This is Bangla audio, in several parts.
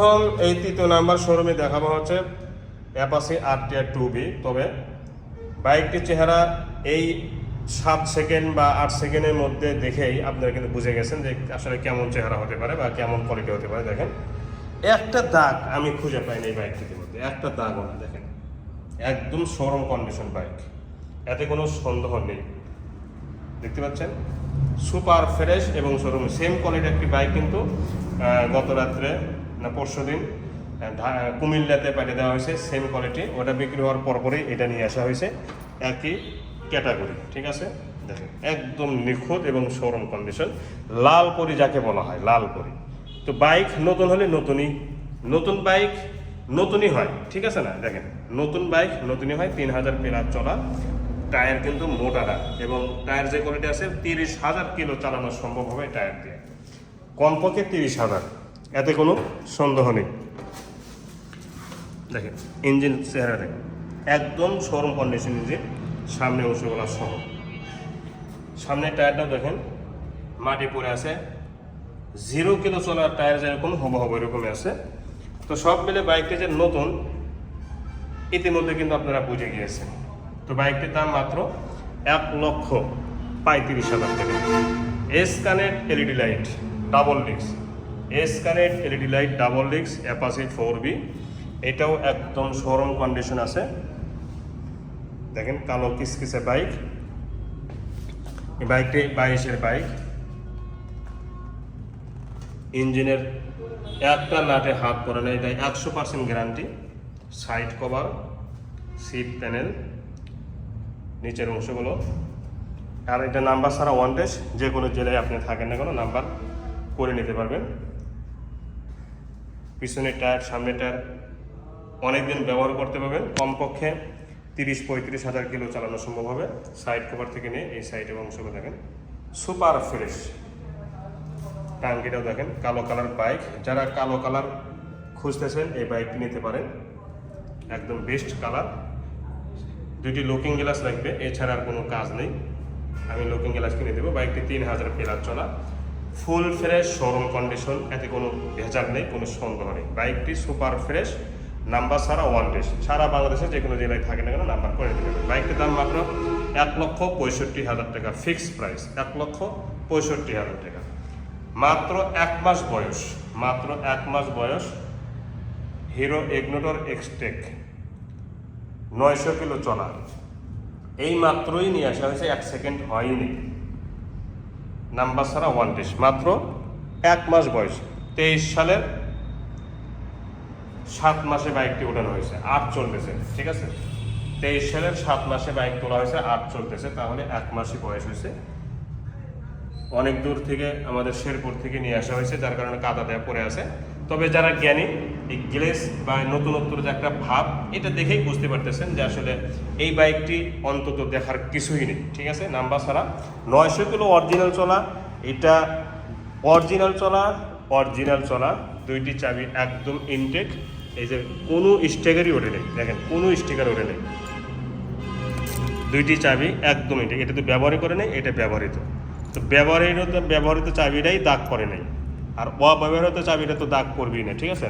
প্রথম এই তৃতীয় নাম্বার শোরুমে দেখাবো হচ্ছে Apache R T R two B. তবে বাইকটির চেহারা এই সাত সেকেন্ড বা আট সেকেন্ডের মধ্যে দেখেই আপনারা কিন্তু বুঝে গেছেন যে আসলে কেমন চেহারা হতে পারে বা কেমন কোয়ালিটি হতে পারে। দেখেন, একটা দাগ আমি খুঁজে পাইনি এই বাইকটির মধ্যে। একটা দাগও না দেখেন। একদম শোরুম কন্ডিশন বাইক। এতে কোনো সন্দেহ নেই। দেখতে পাচ্ছেন? সুপার ফ্রেশ এবং শোরুম সেম কোয়ালিটির একটি বাইক কিন্তু গত রাত্রে না পরশু দিন কুমিল্লাতে পাঠিয়ে দেওয়া হয়েছে সেম কোয়ালিটি ওটা বিক্রি হওয়ার পরপরই এটা নিয়ে আসা হয়েছে, একই ক্যাটাগরি ঠিক আছে? দেখেন, একদম নিখুঁত এবং শোরুম কন্ডিশন লাল পরি যাকে বলা হয়, লাল পরি। তো বাইক নতুন হলে নতুনই, নতুন বাইক নতুনই হয়, ঠিক আছে না? দেখেন, নতুন বাইক নতুনই হয় তিন হাজার প্লাস চলা টায়ার কিন্তু মোটাটা এবং টায়ার যে কোয়ালিটি আছে, তিরিশ হাজার কিলো চালানো সম্ভব হবে টায়ার দিয়ে। কমপক্ষে তিরিশ হাজার। এতে কোনো সন্দেহ নেই। দেখেন, ইঞ্জিন চেহারা দেখেন। একদম শোরুম কন্ডিশন ইঞ্জিন, সামনে অংশগুলো সহ। সামনে টায়ারটাও দেখেন, মাটি পড়ে আছে। জিরো কিলো চলার টায়ার যেরকম হব হব এরকমই আছে। তো সব মিলে বাইকটি যে নতুন, ইতিমধ্যে কিন্তু আপনারা বুঝে গিয়েছেন। তো বাইকটির দাম মাত্র এক লক্ষ পঁয়ত্রিশ হাজার টাকা। S connect LED light double ডিক্স S connect LED light double ডিক্স অ্যাপাসি ফোর বি এটাও একদম শোরুম কন্ডিশন আছে। দেখেন কালো কিসকিসে বাইক এই বাইকটি বাইশের বাইক ইঞ্জিনের একটা নাটে হাত পড়ে নেই, তাই একশো percent guarantee side cover seat panel নিচের অংশগুলো। আর এটা নাম্বার ছাড়া ওয়ান ডেস যে কোনো জেলায় আপনি থাকেন না কোনো নাম্বার করে নিতে পারবেন। পিছনের টায়ার, সামনের টায়ার অনেকদিন ব্যবহার করতে পারবেন। কমপক্ষে তিরিশ পঁয়ত্রিশ হাজার কিলো চালানো সম্ভব হবে। সাইড কভার থেকে নিয়ে এই সাইডের অংশগুলো দেখেন। সুপার ফ্রেশ টাঙ্কিটাও দেখেন, কালো কালার বাইক যারা কালো কালার খুঁজতেছেন, এই বাইকটি নিতে পারেন। একদম বেস্ট কালার দুটি লুকিং গ্লাস লাগবে, এছাড়া আর কোনো কাজ নেই। আমি লুকিং গ্লাস কিনে দেবো। বাইকটি তিন হাজার প্লাস চলা। ফুল ফ্রেশ শোরুম কন্ডিশন এতে কোনো ভেজাল নেই, কোনো সন্দেহ নেই। বাইকটি সুপার ফ্রেশ, নাম্বার ছাড়া ওয়ান ডেস সারা বাংলাদেশে যে কোনো জেলায় থাকে না কেন, নাম্বার করে দেবে বাইকটির দাম মাত্র এক লক্ষ পঁয়ষট্টি হাজার টাকা ফিক্সড প্রাইস এক লক্ষ পঁয়ষট্টি হাজার টাকা। মাত্র এক মাস বয়স, মাত্র এক মাস বয়স, হিরো এগনোটর এক্সটেক, নয়শো কিলো চলা এই মাত্রই নিয়ে আসা হয়েছে, এক সেকেন্ড হয়নি। নাম্বার ছাড়া ওয়ান মাত্র এক মাস বয়স। তেইশ সালের সাত মাসে বাইকটি ওঠানো হয়েছে। আট চলতেছে, ঠিক আছে? তেইশ সালের সাত মাসে বাইক তোলা হয়েছে, আট চলতেছে। তাহলে এক মাসই বয়স হয়েছে। অনেক দূর থেকে আমাদের শেরপুর থেকে নিয়ে আসা হয়েছে, যার কারণে কাদা দেয়া পড়ে আছে। তবে যারা জ্ঞানী, এই গ্লেস বা নতুনত্বর যে একটা ভাব, এটা দেখেই বুঝতে পারতেছেন যে আসলে এই বাইকটি অন্তত দেখার কিছুই নেই, ঠিক আছে? নাম্বার ছাড়া। নয়শো কিলো অরিজিনাল চলা, এটা অরিজিনাল চলা অরিজিনাল চলা, দুইটি চাবি একদম ইনটেক এই যে কোনো স্টিকারই ওঠে নেই, দেখেন, কোনো স্টিকার ওঠে নেই। দুইটি চাবি একদম এটা এটা তো ব্যবহারই করে নেই, এটা ব্যবহৃত। তো ব্যবহৃত ব্যবহৃত চাবিটাই দাগ করে নেই। আর অব্যবহৃত চাবিটা তো দাগ করবেই না, ঠিক আছে?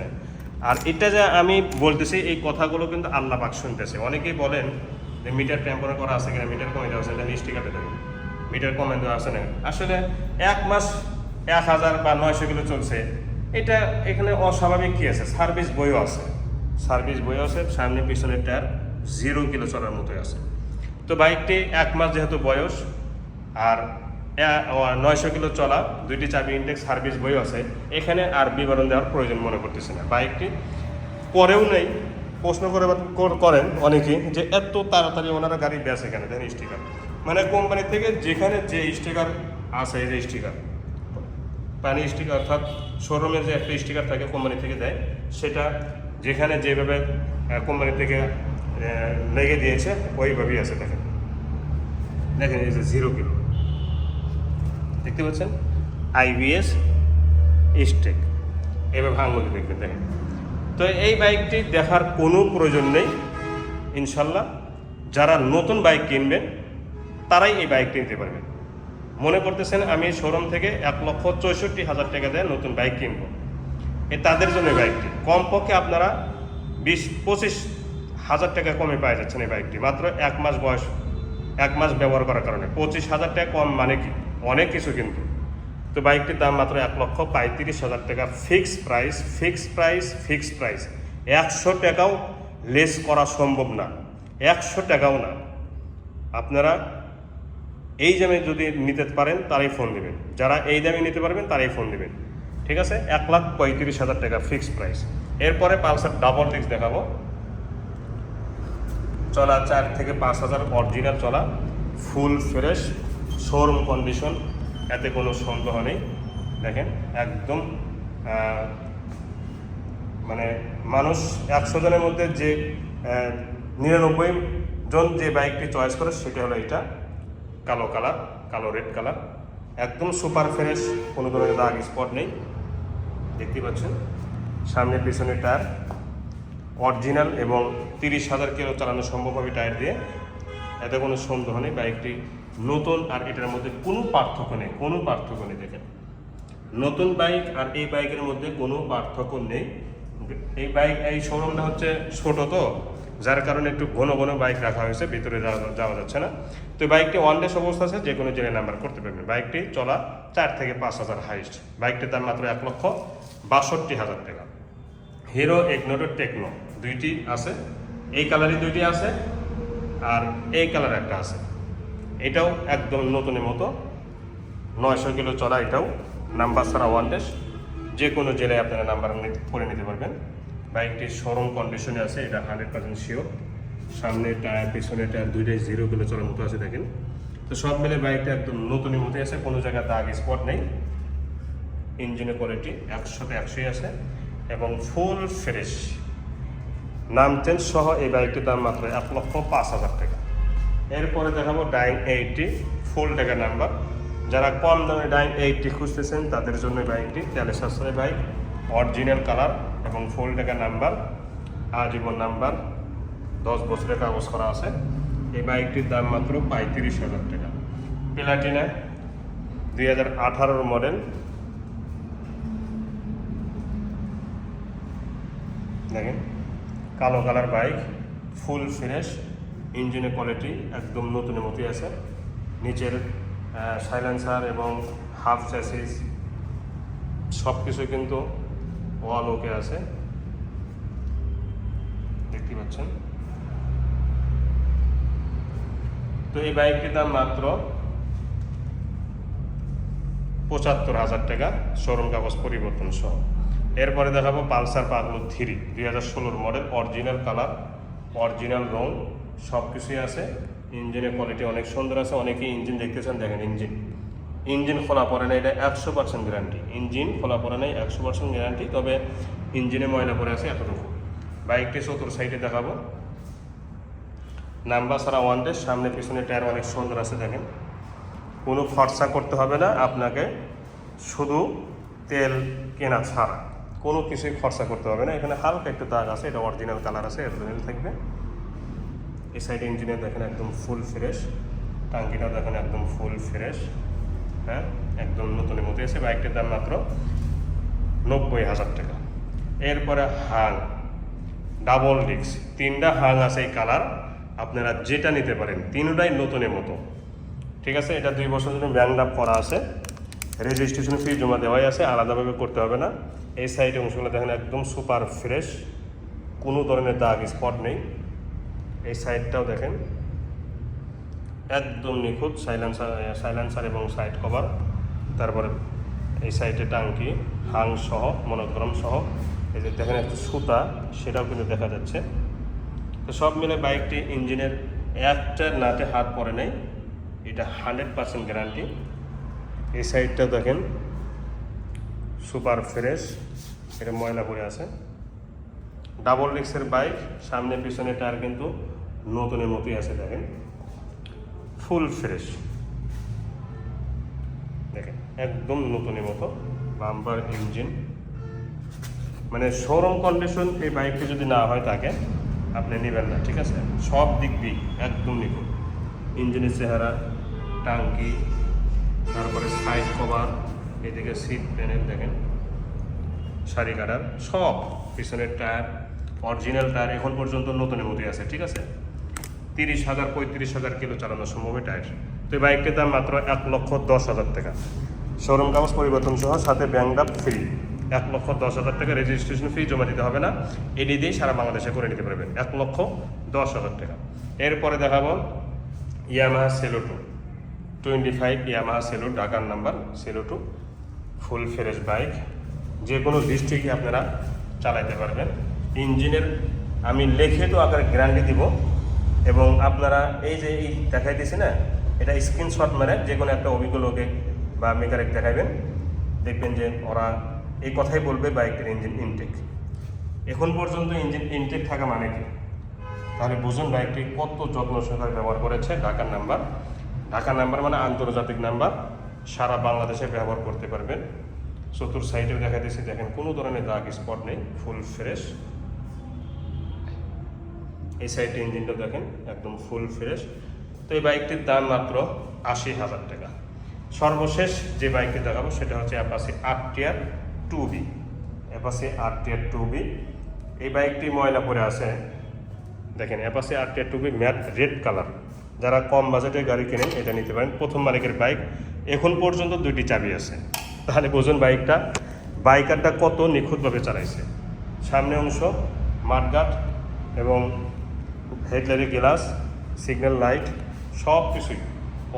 আর এটা যে আমি বলতেছি, এই কথাগুলো কিন্তু আল্লাহ পাক শুনতেছে। অনেকেই বলেন যে মিটার টেম্পার করা আছে কিনা, মিটার কমে দেওয়া আছে, এটা স্টিকারটা দেবেন মিটার কমে দেওয়া আছে না। আসলে এক মাস এক হাজার বা নয়শো কিলো চলছে। এটা এখানে অস্বাভাবিক কী আছে? সার্ভিস বইও আছে। সার্ভিস বইও আছে, সামনে পিছনের টায়ার জিরো কিলো চলার মতোই আছে। তো বাইকটি এক মাস যেহেতু বয়স, আর নয়শো কিলো চলা, দুইটি চাবি ইন্ডেক্স সার্ভিস বই আছে। এখানে আর বিবরণ দেওয়ার প্রয়োজন মনে করতেছে না। বাইকটি পরেও নেই, প্রশ্ন করে করেন অনেকেই যে এত তাড়াতাড়ি ওনারা গাড়ি বেচে কেন? দেখেন স্টিকার মানে কোম্পানি থেকে যেখানে যে স্টিকার আছে যে স্টিকার পানি স্টিকার অর্থাৎ শোরুমের যে একটা স্টিকার থাকে কোম্পানি থেকে দেয়, সেটা যেখানে যেভাবে কোম্পানি থেকে লেগে দিয়েছে, ওইভাবেই আছে, দেখেন। দেখেন, এই যে জিরো কিলো দেখতে পাচ্ছেন? আইবিএস স্টেক এভাবে আঙুলে দেখবেন, দেখেন। তো এই বাইকটি দেখার কোনো প্রয়োজন নেই, ইনশাল্লাহ। যারা নতুন বাইক কিনবেন, তারাই এই বাইকটি নিতে পারবেন। মনে করতেছেন আমি শোরুম থেকে এক লক্ষ চৌষট্টি হাজার টাকা দিয়ে নতুন বাইক কিনবো। এ তাদের জন্য বাইকটি। কমপক্ষে আপনারা বিশ, পঁচিশ হাজার টাকা কমে পাওয়া যাচ্ছেন এই বাইকটি। মাত্র এক মাস বয়স, এক মাস ব্যবহার করার কারণে। পঁচিশ হাজার টাকা কম মানে কি? অনেক কিছু কিন্তু। তো বাইকটির দাম মাত্র এক লক্ষ পঁয়ত্রিশ হাজার টাকা। Fixed price fixed price fixed price. একশো টাকাও লেস করা সম্ভব না। একশো টাকাও না। আপনারা এই দামে যদি নিতে পারেন, তারাই ফোন দেবেন। যারা এই দামে নিতে পারবেন, তারাই ফোন দেবেন। ঠিক আছে? এক লাখ পঁয়ত্রিশ হাজার টাকা ফিক্সড প্রাইস। এরপরে পালসার ডাবল ডিস্ক দেখাবো। চলা চার থেকে পাঁচ হাজার অরিজিনাল চলা। ফুল ফ্রেশ শোরুম কন্ডিশন এতে কোনো সন্দেহ নেই। দেখেন, একদম মানে মানুষ একশো জনের মধ্যে যে নিরানব্বই জন যে বাইকটি চয়েস করে, সেটা হলো এটা। কালো কালার কালো রেড কালার একদম সুপার ফ্রেশ কোনো ধরনের দাগ স্পট নেই। দেখতে পাচ্ছেন, সামনে পিছনে টায়ার অরিজিনাল এবং তিরিশ হাজার কিলো চালানো সম্ভব হবে টায়ার দিয়ে। এতে কোনো সন্দেহ নেই বাইকটি নতুন আর এটার মধ্যে কোনো পার্থক্য নেই, কোনো পার্থক্য নেই, দেখেন। নতুন বাইক আর এই বাইকের মধ্যে কোনো পার্থক্য নেই। এই বাইক, এই শোরুমটা হচ্ছে ছোট তো, যার কারণে একটু ঘন ঘন বাইক রাখা হয়েছে, ভিতরে যাওয়া যাচ্ছে না। তো বাইকটি ওয়ান ডেস অবস্থা আছে যে কোনো জেনে নাম্বার করতে পারবেন। বাইকটি চলা চার থেকে পাঁচ হাজার হাইস্ট বাইকটির দাম মাত্র এক লক্ষ বাষট্টি হাজার টাকা। হিরো একনোটো টেকনো দুইটি আছে। এই কালারই দুইটি আছে, আর এই কালার একটা আছে। এটাও একদম নতুনের মতো। নয়শো কিলো চলা এটাও। নাম্বার ছাড়া ওয়ান ডেস যে কোনো জেলায় আপনারা নাম্বার করে নিতে পারবেন। বাইকটি সরম কন্ডিশনে আছে, এটা হান্ড্রেড পার্সেন্ট শিওর সামনে টায়ার পিছনে টায়ার দুইটাই জিরো কিলো চলার মতো আছে, দেখেন। তো সব মিলে বাইকটা একদম নতুনের মতোই আছে, কোনো জায়গায় দাগ স্পট নেই। ইঞ্জিনের কোয়ালিটি একশোতে একশোই আছে এবং ফুল ফ্রেশ নাম চেঞ্জ সহ এই বাইকটির দাম মাত্র এক লক্ষ পাঁচ হাজার টাকা। এরপরে দেখাবো ডাইং এইটটি ফুল টাকা নাম্বার। যারা কম দামে ডাইং এইটটি খুঁজতেছেন, তাদের জন্য বাইকটি তেলে সাশ্রয় বাইক, অরিজিনাল কালার এবং ফুল টাকা নাম্বার, আজীবন নাম্বার, দশ বছরের কাগজ করা আছে। এই বাইকটির দাম মাত্র পঁয়ত্রিশ হাজার টাকা। প্লাটিনা দুই হাজার আঠারোর মডেল। দেখেন, কালো কালার বাইক, ফুল ফ্রেশ। ইঞ্জিনের কোয়ালিটি একদম নতুনের মতোই আছে। নিচের সাইলেন্সার এবং হাফ চ্যাসিস সব কিছু কিন্তু ওয়াল ওকে আছে। দেখতে পাচ্ছেন? তো এই বাইকটির দাম মাত্র পঁচাত্তর হাজার টাকা শোরুম কাগজ পরিবর্তন সহ। এরপরে দেখাবো পালসার পাগলো থ্রি, দুই হাজার ষোলোর মডেল অরিজিনাল কালার অরিজিনাল রং। সব কিছুই আছে। ইঞ্জিনের কোয়ালিটি অনেক সুন্দর আছে, অনেকেই ইঞ্জিন দেখতেছেন, দেখেন ইঞ্জিন ইঞ্জিন খোলা পড়ে না এটা একশো পার্সেন্ট গ্যারান্টি ইঞ্জিন খোলা পড়ে নাই, একশো পার্সেন্ট গ্যারান্টি তবে ইঞ্জিনে ময়লা পড়ে আছে এতটুকু। বাইকটি চতুর সাইডে দেখাবো। নাম্বার ছাড়া ওয়ান ডে সামনে পিছনে টায়ার অনেক সুন্দর আছে, দেখেন। কোনো খরচা করতে হবে না, আপনাকে শুধু তেল কেনা ছাড়া। কোনো কিছুই খরচা করতে হবে না, এখানে হালকা একটু দাগ আছে, এটা অরিজিনাল কালার আছে অরিজিনাল থাকবে। এই সাইডে ইঞ্জিনিয়ার দেখেন একদম ফুল ফ্রেশ টাঙ্কিটাও দেখেন একদম ফুল ফ্রেশ হ্যাঁ? একদম নতুনের মতো। এসে বাইকটির দাম মাত্র নব্বই হাজার টাকা। এরপরে হাং ডাবল ডিস্ক তিনটা হাং আছে এই কালার আপনারা যেটা নিতে পারেন, তিনটাই নতুনের মতো। ঠিক আছে? এটা দুই বছর জন্য ব্যাংক আপ করা আছে। রেজিস্ট্রেশন ফি জমা দেওয়াই আছে, আলাদাভাবে করতে হবে না। এই সাইডে অংশগুলো দেখেন একদম সুপার ফ্রেশ কোনো ধরনের দাগ স্পট নেই। এই সাইডটাও দেখেন। একদম নিখুঁত সাইলেন্সার সাইলেন্সার এবং সাইড কভার। তারপরে এই সাইডে টাঙ্কি, হাং সহ মনোগ্রাম সহ। এই যে দেখেন একটা সুতা, সেটাও কিন্তু দেখা যাচ্ছে। তো সব মিলে বাইকটি ইঞ্জিনের একটা নাতে হাত পড়ে নেই। এটা হান্ড্রেড পার্সেন্ট গ্যারান্টি। এই সাইডটা দেখেন, সুপার ফ্রেশ, এটা ময়লা পড়ে আছে। ডাবল ডিস্কের বাইক, সামনে পিছনে টায়ার কিন্তু নতুনের মতোই আছে, দেখেন। Full fresh. দেখেন, একদম নতুনের মতো বাম্পার ইঞ্জিন। মানে শোরুম কন্ডিশন এই বাইকটি যদি না হয় তাকে আপনি নেবেন না, ঠিক আছে? সব দিক দিক একদম নিখুঁত। ইঞ্জিনের চেহারা, টাঙ্কি, তারপরে সাইড কভার এদিকে সিট প্যানেল দেখেন। সারি কাটার, সব পিছনের টায়ার অরিজিনাল টায়ার এখন পর্যন্ত নতুনের মতোই আছে, ঠিক আছে? তিরিশ হাজার, পঁয়ত্রিশ হাজার কিলো চালানো সম্ভব এই টায়ার তো এই বাইকটির দাম মাত্র এক লক্ষ দশ হাজার টাকা। শোরুম কাগজ পরিবর্তন সহ সাথে ব্যাংক ফ্রি এক লক্ষ দশ হাজার টাকা রেজিস্ট্রেশন ফি জমা দিতে হবে না। এডি দিয়েই সারা বাংলাদেশে করে নিতে পারবেন। এক লক্ষ দশ হাজার টাকা। এরপরে দেখাবো Yamaha Cello two twenty five Yamaha সেলো ঢাকার number Cello two full fresh bike যে কোনো ডিস্ট্রিক্টে আপনারা চালাইতে পারবেন। ইঞ্জিনের আমি লিখিত আকারে গ্যারান্টি দিব। এবং আপনারা এই যে এই দেখাই দিয়েছি না, এটা স্ক্রিনশট মেরে যে কোনো একটা অভিজ্ঞ লোকে বা মেকারে দেখাবেন দেখবেন যে ওরা এই কথাই বলবে বাইকটির ইঞ্জিন ইনটেক এখন পর্যন্ত ইঞ্জিন ইনটেক থাকা মানে কি? তাহলে বুঝুন বাইকটি কত যত্ন সহকারে ব্যবহার করেছে ঢাকার নাম্বার। ঢাকার নাম্বার মানে আন্তর্জাতিক নাম্বার। সারা বাংলাদেশে ব্যবহার করতে পারবেন। চতুর সাইডেও দেখা দিয়েছে দেখেন কোনো ধরনের দাগ স্পট নেই ফুল ফ্রেশ এই সাইডে ইঞ্জিনটা দেখেন, একদম ফুল ফ্রেশ তো এই বাইকটির দাম মাত্র আশি হাজার টাকা। সর্বশেষ যে বাইকটি দেখাবো, সেটা হচ্ছে Apache R T R two V Apache R T R two V এই বাইকটি ময়লা পরে আছে। দেখেন Apache R T R two V matte red colour যারা কম বাজেটের গাড়ি কেনেন, এটা নিতে পারেন। প্রথম মালিকের বাইক। এখন পর্যন্ত দুইটি চাবি আছে। তাহলে বুঝুন বাইকটা, বাইকারটা কত নিখুঁতভাবে চালাইছে। সামনে অংশ মাঠগাট এবং হেডলাইটের গ্লাস, সিগন্যাল লাইট, সব কিছুই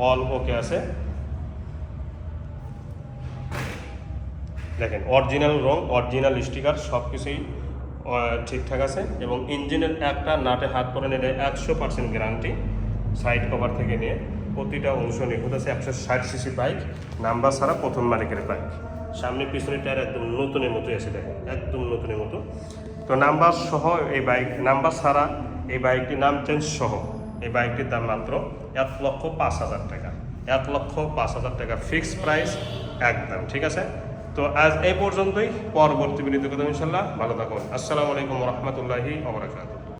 অল ওকে আছে। দেখেন, অরিজিনাল রং, অরিজিনাল স্টিকার, সব কিছুই ঠিকঠাক আছে। এবং ইঞ্জিনের একটা নাটে হাত পরে নিলে একশো পার্সেন্ট গ্যারান্টি, সাইড কভার থেকে নিয়ে প্রতিটা অংশ নিখুঁত আছে, একশো ষাট সিসি বাইক, নাম্বার ছাড়া প্রথম মালিকের বাইক। সামনে পিছনে টায়ার একদম নতুনের মতোই আছে, দেখেন, একদম নতুনের মতো। তো নাম্বার সহ এই বাইক, নাম্বার ছাড়া এই বাইকটির নাম চেঞ্জ সহ। এই বাইকটির দাম মাত্র এক লক্ষ পাঁচ হাজার টাকা। এক লক্ষ পাঁচ হাজার টাকা ফিক্স প্রাইস একদম, ঠিক আছে? তো আজ এই পর্যন্তই। পরবর্তী বিনীত কথা ইনশাল্লাহ ভালো থাকুন। আসসালামু আলাইকুম রহমতুল্লাহি ওবরাকাতুহ